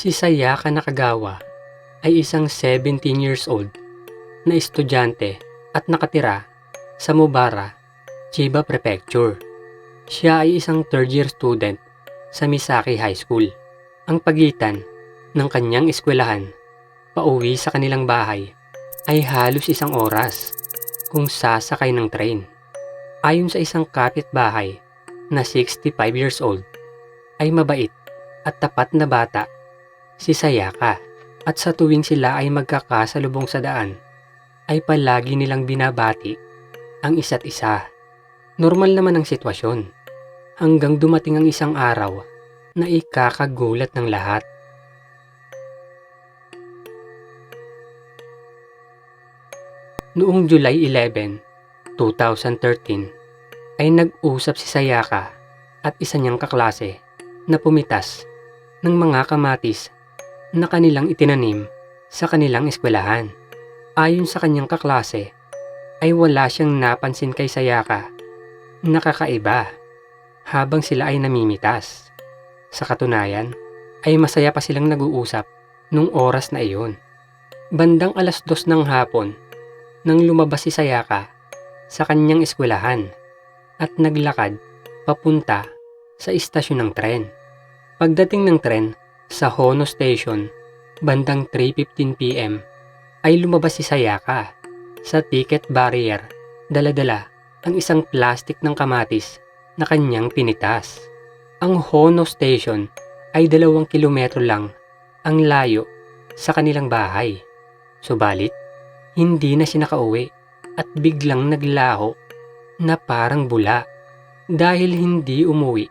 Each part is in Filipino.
Si Sayaka Nakagawa ay isang 17 years old na estudyante at nakatira sa Mubara, Chiba Prefecture. Siya ay isang third year student sa Misaki High School. Ang pagitan ng kanyang eskwelahan pauwi sa kanilang bahay ay halos isang oras kung sasakay ng train. Ayon sa isang kapitbahay na 65 years old, ay mabait at tapat na bata si Sayaka at sa tuwing sila ay magkakasalubong sa daan ay palagi nilang binabati ang isa't isa. Normal naman ang sitwasyon hanggang dumating ang isang araw na ikakagulat ng lahat. Noong July 11, 2013, ay nag-usap si Sayaka at isa niyang kaklase na pumitas ng mga kamatis na kanilang itinanim sa kanilang eskwelahan. Ayon sa kanyang kaklase, ay wala siyang napansin kay Sayaka na kakaiba habang sila ay namimitas. Sa katunayan, ay masaya pa silang nag-uusap nung oras na iyon. Bandang alas dos ng hapon, nang lumabas si Sayaka sa kanyang eskwelahan at naglakad papunta sa istasyon ng tren. Pagdating ng tren sa Hono Station, bandang 3.15pm, ay lumabas si Sayaka sa ticket barrier, daladala ang isang plastic ng kamatis na kanyang pinitas. Ang Hono Station ay dalawang kilometro lang ang layo sa kanilang bahay. Subalit, hindi na siya nakauwi at biglang naglaho na parang bula. Dahil hindi umuwi,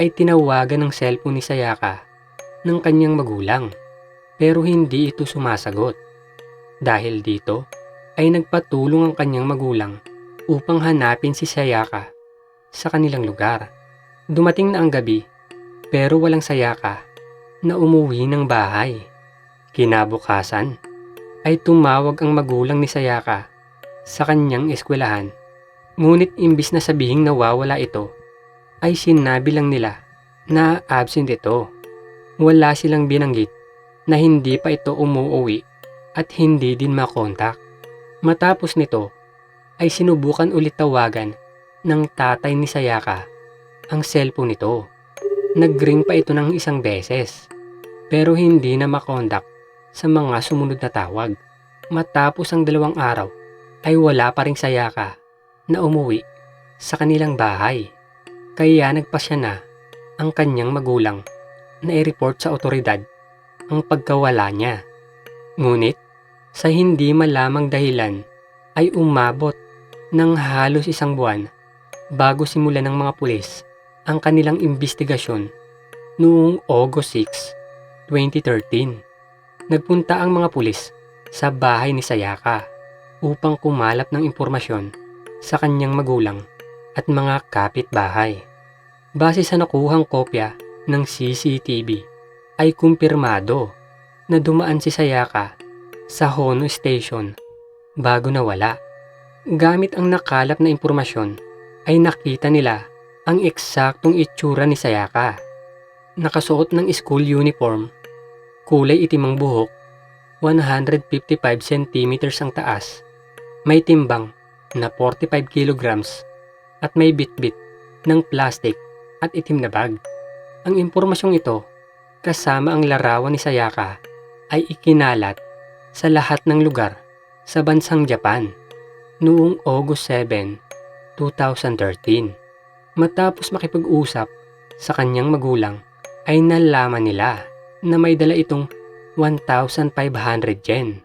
ay tinawagan ng cellphone ni Sayaka ng kanyang magulang. Pero hindi ito sumasagot. Dahil dito, ay nagpatulong ang kanyang magulang upang hanapin si Sayaka sa kanilang lugar. Dumating na ang gabi, pero walang Sayaka na umuwi ng bahay. Kinabukasan, ay tumawag ang magulang ni Sayaka sa kanyang eskwelahan. Ngunit imbis na sabihing nawawala ito, ay sinabi lang nila na absent ito. Wala silang binanggit na hindi pa ito umuuwi at hindi din makontak. Matapos nito, ay sinubukan ulit tawagan ng tatay ni Sayaka ang cellphone nito. Nagring pa ito ng isang beses pero hindi na makontak sa mga sumunod na tawag. Matapos ang dalawang araw ay wala pa ring sayaka na umuwi sa kanilang bahay. Kaya nagpasya na ang kanyang magulang na i-report sa otoridad ang pagkawala niya. Ngunit sa hindi malamang dahilan ay umabot ng halos isang buwan bago simulan ng mga pulis ang kanilang investigasyon noong August 6, 2013. Nagpunta ang mga pulis sa bahay ni Sayaka upang kumalap ng impormasyon sa kanyang magulang at mga kapitbahay. Base sa nakuhang kopya ng CCTV ay kumpirmado na dumaan si Sayaka sa Hono Station bago nawala. Gamit ang nakalap na impormasyon ay nakita nila ang eksaktong itsura ni Sayaka. Nakasuot ng school uniform, kulay itim ang buhok, 155 cm ang taas, may timbang na 45 kilograms at may bitbit ng plastic at itim na bag. Ang impormasyong ito, kasama ang larawan ni Sayaka, ay ikinalat sa lahat ng lugar sa bansang Japan noong August 7, 2013. Matapos makipag-usap sa kanyang magulang ay nalaman nila na may dala itong 1,500 yen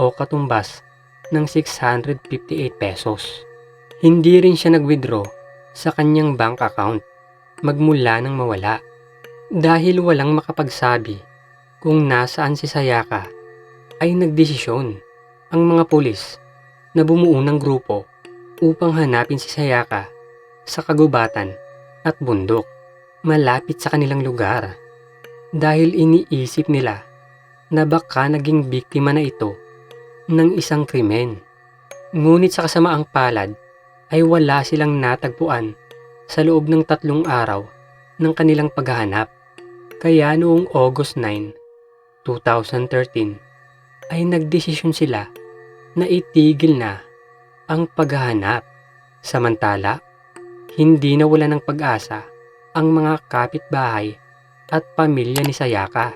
o katumbas ng 658 pesos. Hindi rin siya nag-withdraw sa kanyang bank account magmula nang mawala dahil walang makapagsabi kung nasaan si Sayaka ay nagdesisyon ang mga pulis na bumuo ng grupo upang hanapin si Sayaka sa kagubatan at bundok malapit sa kanilang lugar dahil iniisip nila na baka naging biktima na ito ng isang krimen. Ngunit sa kasamaang palad ay wala silang natagpuan sa loob ng tatlong araw ng kanilang paghahanap. Kaya noong August 9, 2013 ay nagdesisyon sila na itigil na ang paghahanap. Samantala, hindi nawala ng pag-asa ang mga kapitbahay at pamilya ni Sayaka.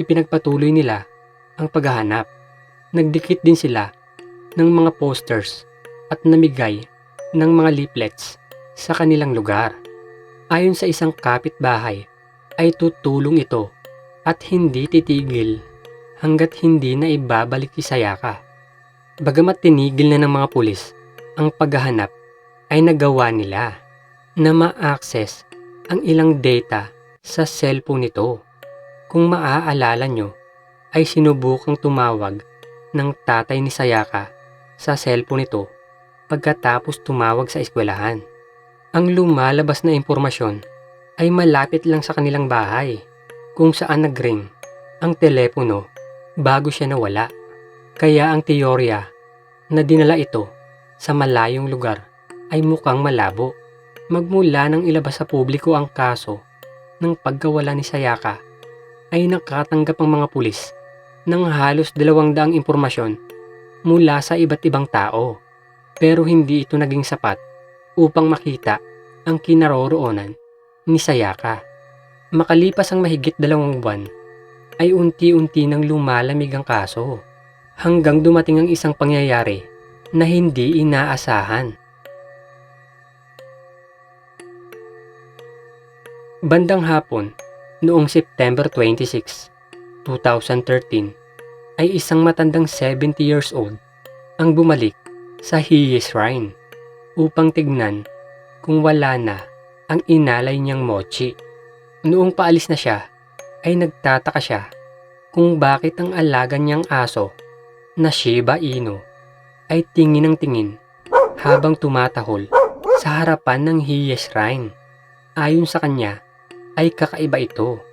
Ipinagpatuloy nila ang paghahanap. Nagdikit din sila ng mga posters at namigay ng mga leaflets sa kanilang lugar. Ayon sa isang kapitbahay, ay tutulong ito at hindi titigil hanggat hindi na ibabalik si Sayaka. Bagamat tinigil na ng mga pulis ang paghahanap, ay nagawa nila na ma-access ang ilang data sa cellphone nito. Kung maaalala nyo, ay sinubukang tumawag ng tatay ni Sayaka sa cellphone nito pagkatapos tumawag sa eskwelahan. Ang lumalabas na impormasyon ay malapit lang sa kanilang bahay kung saan nagring ang telepono bago siya nawala. Kaya ang teorya na dinala ito sa malayong lugar ay mukhang malabo. Magmula nang ilabas sa publiko ang kaso ng pagkawala ni Sayaka ay nakatanggap ang mga pulis ng halos dalawang daang impormasyon mula sa iba't ibang tao. Pero hindi ito naging sapat upang makita ang kinaroroonan ni Sayaka. Makalipas ang mahigit dalawang buwan, ay unti-unti nang lumalamig ang kaso hanggang dumating ang isang pangyayari na hindi inaasahan. Bandang hapon, noong September 26, 2013, ay isang matandang 70 years old ang bumalik sa Hiye Shrine upang tignan kung wala na ang inalay niyang mochi. Noong paalis na siya, ay nagtataka siya kung bakit ang alaga niyang aso na Shiba Inu ay tingin ng tingin habang tumatahol sa harapan ng Hiye Shrine. Ayon sa kanya, ay kakaiba ito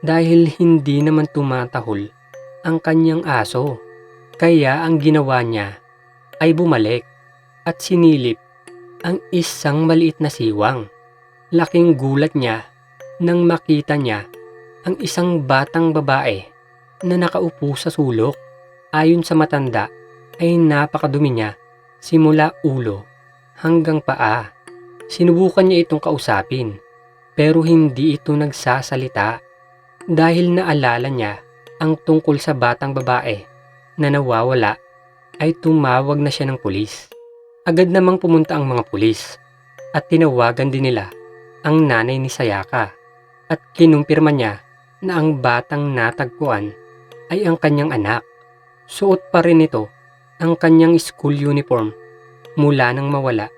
dahil hindi naman tumatahol ang kanyang aso. Kaya ang ginawa niya ay bumalik at sinilip ang isang maliit na siwang. Laking gulat niya nang makita niya ang isang batang babae na nakaupo sa sulok. Ayon sa matanda ay napakadumi niya simula ulo hanggang paa. Sinubukan niya itong kausapin pero hindi ito nagsasalita dahil naalala niya ang tungkol sa batang babae na nawawala ay tumawag na siya ng pulis. Agad namang pumunta ang mga pulis at tinawagan din nila ang nanay ni Sayaka at kinumpirma niya na ang batang natagpuan ay ang kanyang anak. Suot pa rin ito ang kanyang school uniform mula nang mawala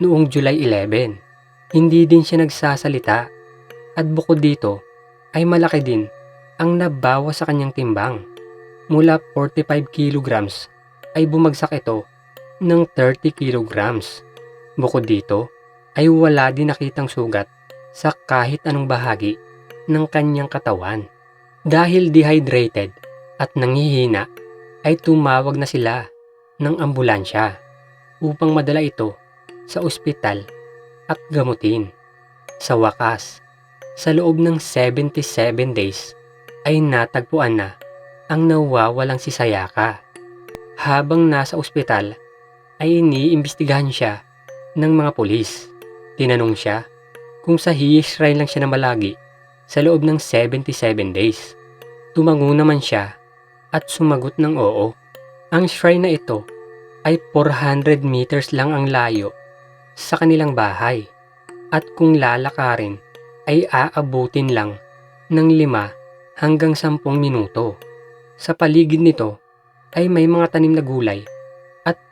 noong July 11. Hindi din siya nagsasalita at bukod dito ay malaki din ang nabawa sa kanyang timbang. Mula 45 kilograms ay bumagsak ito ng 30 kilograms. Bukod dito ay wala din nakitang sugat sa kahit anong bahagi ng kanyang katawan. Dahil dehydrated at nangihina ay tumawag na sila ng ambulansya upang madala ito sa ospital at gamutin. Sa wakas, sa loob ng 77 days ay natagpuan na ang nawawalang si Sayaka. Habang nasa ospital ay iniimbestigahan siya ng mga pulis. Tinanong siya kung sa shrine lang siya na malagi sa loob ng 77 days. Tumango naman siya at sumagot ng oo. Ang shrine na ito ay 400 meters lang ang layo sa kanilang bahay at kung lalakarin ay aabutin lang ng lima hanggang sampung minuto. Sa paligid nito ay may mga tanim na gulay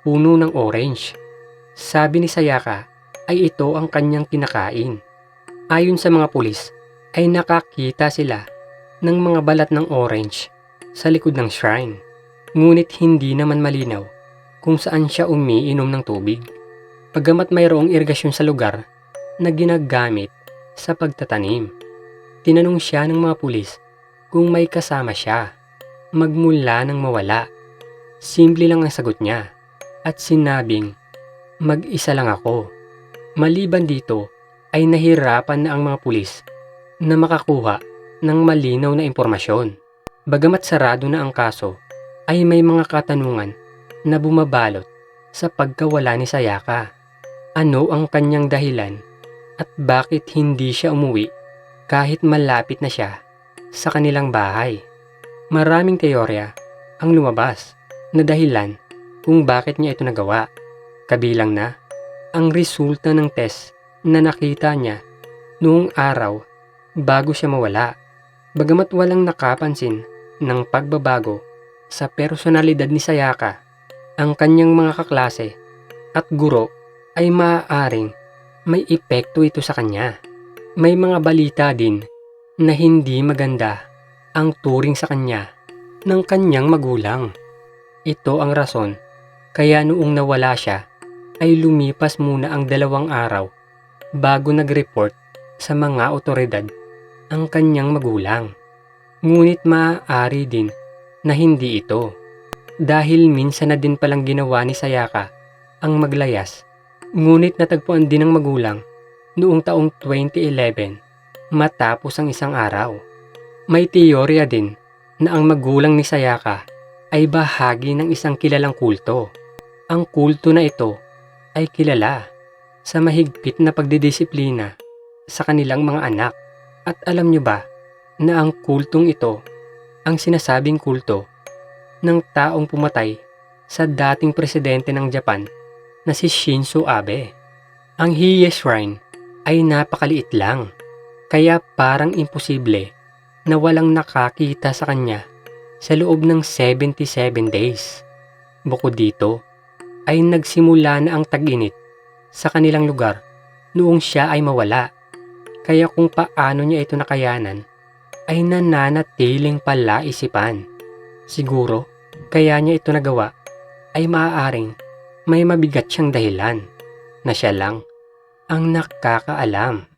puno ng orange. Sabi ni Sayaka ay ito ang kanyang kinakain. Ayon sa mga pulis ay nakakita sila ng mga balat ng orange sa likod ng shrine. Ngunit hindi naman malinaw kung saan siya umiinom ng tubig. Pagamat mayroong irigasyon sa lugar na ginagamit sa pagtatanim. Tinanong siya ng mga pulis kung may kasama siya. Magmula nang mawala. Simple lang ang sagot niya at sinabing mag-isa lang ako. Maliban dito ay nahirapan na ang mga pulis na makakuha ng malinaw na impormasyon. Bagamat sarado na ang kaso, ay may mga katanungan na bumabalot sa pagkawala ni Sayaka. Ano ang kanyang dahilan at bakit hindi siya umuwi kahit malapit na siya sa kanilang bahay? Maraming teorya ang lumabas na dahilan kung bakit niya ito nagawa. Kabilang na ang resulta ng test na nakita niya noong araw bago siya mawala. Bagamat walang nakapansin ng pagbabago sa personalidad ni Sayaka, ang kanyang mga kaklase at guro ay maaaring may epekto ito sa kanya. May mga balita din na hindi maganda ang turing sa kanya ng kanyang magulang. Ito ang rason kaya noong nawala siya ay lumipas muna ang dalawang araw bago nag-report sa mga otoridad ang kanyang magulang. Ngunit maaari din na hindi ito dahil minsan na din palang ginawa ni Sayaka ang maglayas ngunit natagpuan din ng magulang noong taong 2011 matapos ang isang araw. May teorya din na ang magulang ni Sayaka ay bahagi ng isang kilalang kulto. Ang kulto na ito ay kilala sa mahigpit na pagdidisiplina sa kanilang mga anak. At alam nyo ba na ang kultong ito ang sinasabing kulto ng taong pumatay sa dating presidente ng Japan na si Shinzo Abe. Ang Hiei Shrine ay napakaliit lang kaya parang imposible na walang nakakita sa kanya sa loob ng 77 days. Bukod dito, ay nagsimula na ang tag-init sa kanilang lugar noong siya ay mawala. Kaya kung paano niya ito nakayanan, ay nananatiling palaisipan. Siguro, kaya niya ito nagawa, ay maaaring may mabigat siyang dahilan na siya lang ang nakakaalam.